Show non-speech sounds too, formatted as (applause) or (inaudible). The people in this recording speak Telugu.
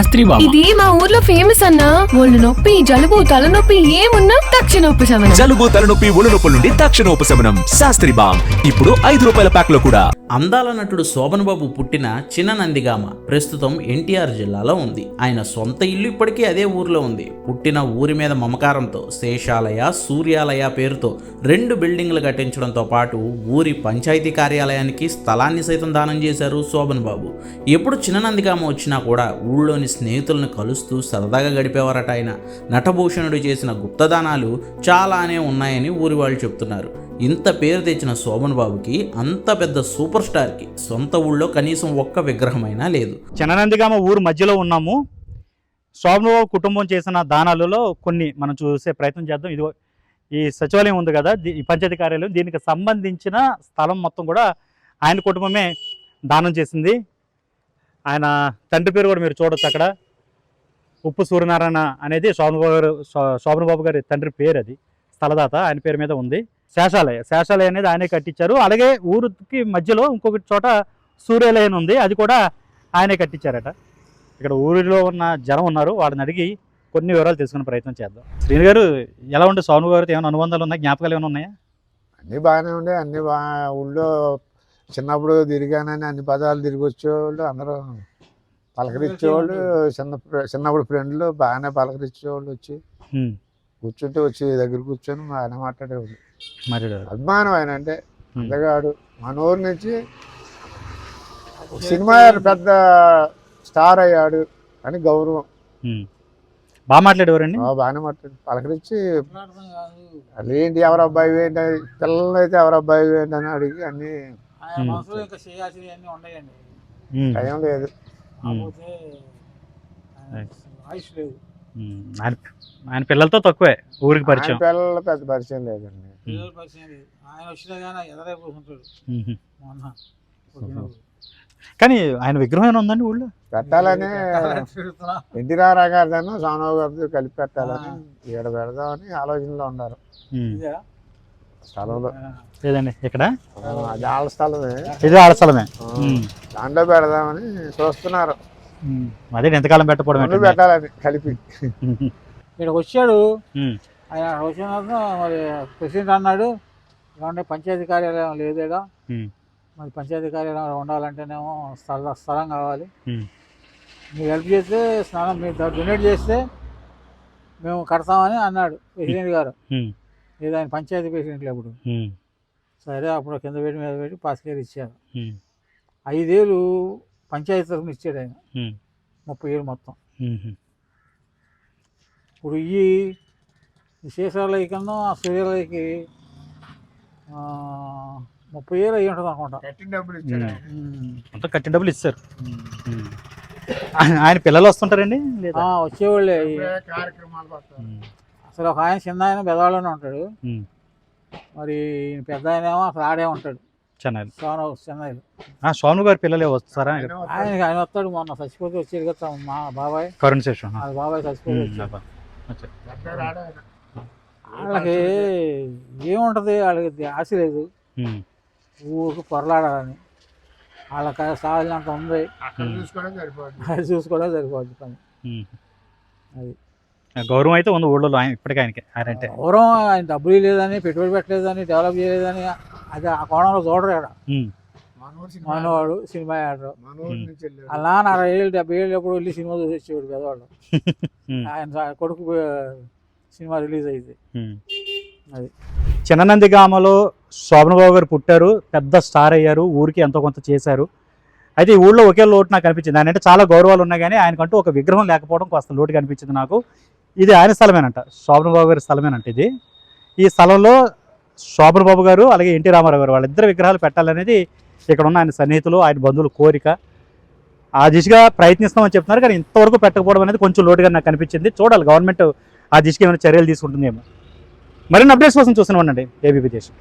శాస్త్రి బాబా. ఇది మా ఊర్లో ఫేమస్ అన్నా. ఒళ్ళు నొప్పి జలుబు తలనొప్పి ఏమున్నా తక్షణ ఉపశమనం. జలుబు తలనొప్పి ఒళ్ళు నొప్పుల నుండి తక్షణ ఉపశమనం. శాస్త్రి బామ్ ఇప్పుడు ఐదు రూపాయల ప్యాక్లో కూడా. అందాల నటుడు శోభన్ బాబు పుట్టిన చిన్న నందిగామ ప్రస్తుతం ఎన్టీఆర్ జిల్లాలో ఉంది. ఆయన సొంత ఇల్లు ఇప్పటికీ అదే ఊరిలో ఉంది. పుట్టిన ఊరి మీద మమకారంతో శేషాలయ సూర్యాలయ పేరుతో రెండు బిల్డింగ్లు కట్టించడంతో పాటు ఊరి పంచాయతీ కార్యాలయానికి స్థలాన్ని సైతం దానం చేశారు శోభన్ బాబు. ఎప్పుడు చిన్న నందిగామ వచ్చినా కూడా ఊళ్ళోని స్నేహితులను కలుస్తూ సరదాగా గడిపేవారట ఆయన. నటభూషణుడు చేసిన గుప్తదానాలు చాలానే ఉన్నాయని ఊరి వాళ్ళు చెప్తున్నారు. ఇంత పేరు తెచ్చిన శోభన్ బాబుకి అంత పెద్ద సూపర్ స్టార్కి సొంత ఊళ్ళో కనీసం ఒక్క విగ్రహమైనా లేదు. చననందిగామ ఊరు మధ్యలో ఉన్నాము. శోభనబాబు కుటుంబం చేసిన దానాలలో కొన్ని మనం చూసే ప్రయత్నం చేద్దాం. ఇది ఈ సచివాలయం ఉంది కదా ఈ పంచాయతీ కార్యాలయం. దీనికి సంబంధించిన స్థలం మొత్తం కూడా ఆయన కుటుంబమే దానం చేసింది. ఆయన తండ్రి పేరు కూడా మీరు చూడొచ్చు అక్కడ. ఉప్పు సూర్యనారాయణ అనేది శోభనబాబు గారు శో- శోభనబాబు గారి తండ్రి పేరు అది. స్థలదాత ఆయన పేరు మీద ఉంది. శేషాలయ శేషాలయ అనేది ఆయనే కట్టించారు. అలాగే ఊరికి మధ్యలో ఇంకొకటి చోట సూర్యాలయం ఉంది. అది కూడా ఆయనే కట్టించారట. ఇక్కడ ఊరిలో ఉన్న జనం ఉన్నారు. వాళ్ళని అడిగి కొన్ని వివరాలు తెలుసుకునే ప్రయత్నం చేద్దాం. శ్రీని గారు ఎలా ఉండే సోను గారితో ఏమైనా అనుబంధాలు ఉన్నాయి? జ్ఞాపకాలు ఏమైనా ఉన్నాయా? అన్నీ బాగానే ఉండే అన్ని బా ఊళ్ళో చిన్నప్పుడు తిరిగానని అన్ని పదాలు తిరిగి వచ్చేవాళ్ళు అందరూ పలకరించేవాళ్ళు. చిన్న చిన్నప్పుడు ఫ్రెండ్లు బాగానే పలకరించేవాళ్ళు వచ్చి. కూర్చుంటే వచ్చి దగ్గర కూర్చొని బాగానే మాట్లాడేవాళ్ళు మరి అభిమానం ఆయన అంటే. అందగాడు. మన ఊరు నుంచి సినిమా పెద్ద స్టార్ అయ్యాడు అని గౌరవం. బాగా మాట్లాడేవారండి? బాగానే మాట్లాడి పలకరించి ఏంటి ఎవరు అబ్బాయి ఏంటి అని, పిల్లలు అయితే ఎవరు అబ్బాయి ఏంటి అని అడిగి అన్ని ఆయన. మనసులో ఇంకా ఉన్నాయండి హ్మ్. టైం లేదు. కాకపోతే ఆయన ఆయుష్ లేదు. ఆయన ఆయన పిల్లలతో తక్కువే ఊరికి పరిచయం పిల్లలు పెద్ద పరిచయం లేదండి పిల్లల పరిచయం లేదు ఆయన వచ్చినా కానీ ఎదరే కూర్చుంటాడు. మొన్న. కానీ ఆయన విగ్రహం ఏమైనా ఉందండి ఊళ్ళో పెట్టాలని. ఎన్టీ రామారావు గారిదాను సోనబాబు గారితో కలిపి పెట్టాలని ఈడ పెడదామని ఆలోచనలో ఉన్నారు? స్థలంలో లేదండి ఇక్కడ ఆ, అది స్థలమే ఇది ఆడ స్థలమే. దాంట్లో పెడదామని చూస్తున్నారు. అదే ఎంతకాలం పెట్టకపోవడం రెండు ఏంటండి? పెట్టాలని కలిపి హ్మ్. ఇక్కడికి వచ్చాడు హ్మ్. ఆయన వచ్చిన తర్వాత మరి ప్రెసిడెంట్ అన్నాడు ఏమంటే పంచాయతీ కార్యాలయం లేదేడా. మరి పంచాయతీ కార్యాలయం ఉండాలంటేనేమో స్థల స్థలం కావాలి. మీరు హెల్ప్ చేస్తే స్నానం మీరు డొనేట్ చేస్తే మేము కడతామని అన్నాడు ప్రెసిడెంట్ గారు. లేదా ఆయన పంచాయతీ ప్రెసిడెంట్లు అప్పుడు హ్మ్. సరే అప్పుడు కింద పెట్టి మీద పెట్టి పాతికేలు ఇచ్చారు హ్మ్. ఐదేళ్ళు పంచాయతీ తరఫున ఇచ్చాడు ఆయన హ్మ్. ముప్పై ఏళ్ళు మొత్తం హ్మ్. ఇప్పుడు ఈ శేషాలయ కన్నా ఆ సూర్యాలయకి ఆ, ముప్పై ఏళ్ళు అయ్యి ఉంటుంది అనుకుంటా. మొత్తం కట్టిన డబ్బులు ఇస్తారు హ్మ్. ఆయన- పిల్లలు వస్తుంటారండి లేదా ఆ, వచ్చేవాళ్ళే ఈ- ఇప్పుడే కార్యక్రమాలు పడతారు హ్మ్. అసలు ఒక ఆయన చిన్న ఆయన బెదవాళ్ళనే ఉంటాడు. హ్మ్. మరి పెద్ద ఆయన ఏమో అసలు ఆడే ఉంటాడు. చెన్నైలో సోన చెన్నై. ఆ, సోను గారి పిల్లలే వస్తారా? ఆయన. ఆయన ఆయన వస్తాడు. మొన్న చచ్చిపోతే వచ్చేది కదా మా బాబాయ్. కరుణ్ శేషం. ఆ. బాబాయ్ చచ్చిపోతే. వచ్చాడు. వాళ్ళకి ఏముంటది? వాళ్ళకి ఆశ లేదు. హ్మ్. ఊరికి పొరలాడాలని. వాళ్ళకి సాగినంత ఉంది. అక్కడ చూసుకోవడం సరిపోతుంది అది చూసుకోవడం సరిపోద్ది పని. హ్మ్. అది. గౌరవం అయితే ఉంది ఊళ్ళో ఆయన ఇప్పటికీ ఆయనకి ఆయన అంటే ఎవరో ఆయన డబ్బులు లేదని పెట్టుబడి పెట్టలేదని డెవలప్ చేయలేదని అది ఆ కోణంలో చూడరు ఇక్కడ మనవాడు సినిమా. వాళ్ళ నాన్న అరవై ఏళ్ళు డెబ్బై ఏళ్ళు ఎప్పుడు వెళ్ళి సినిమా చూసి వచ్చేవాడు పెద్దవాళ్ళు. (laughs) ఆయన కొడుకు సినిమా రిలీజ్ అయింది. హ్మ్. అది. చిన్ననందిగామలో శోభనబాబు గారు పుట్టారు పెద్ద స్టార్ అయ్యారు ఊరికి ఎంతో కొంత చేశారు. అయితే ఈ ఊళ్ళో ఒకే లోటు నాకు అనిపించింది. ఆయన అంటే చాలా గౌరవాలు ఉన్నాయి కానీ ఆయనకంటూ ఒక విగ్రహం లేకపోవడం కాస్త లోటుగా అనిపించింది నాకు. ఇది ఆయన స్థలమేనంట. శోభనబాబు గారి స్థలమేనంట ఇది. ఈ స్థలంలో శోభనబాబు గారు అలాగే ఎన్టీ రామారావు గారు వాళ్ళిద్దరు విగ్రహాలు పెట్టాలనేది ఇక్కడ ఉన్న ఆయన సన్నిహితులు ఆయన బంధువుల కోరిక. ఆ దిశగా ప్రయత్నిస్తామని చెప్తున్నారు కానీ ఇంతవరకు పెట్టకపోవడం అనేది కొంచెం లోటుగా నాకు అనిపించింది. చూడాలి గవర్నమెంట్ ఆ దిశగా ఏమైనా చర్యలు తీసుకుంటుందేమో. మరిన్ని అప్డేట్స్ కోసం చూస్తూనే ఉండండి ఏబీపీ దేశం.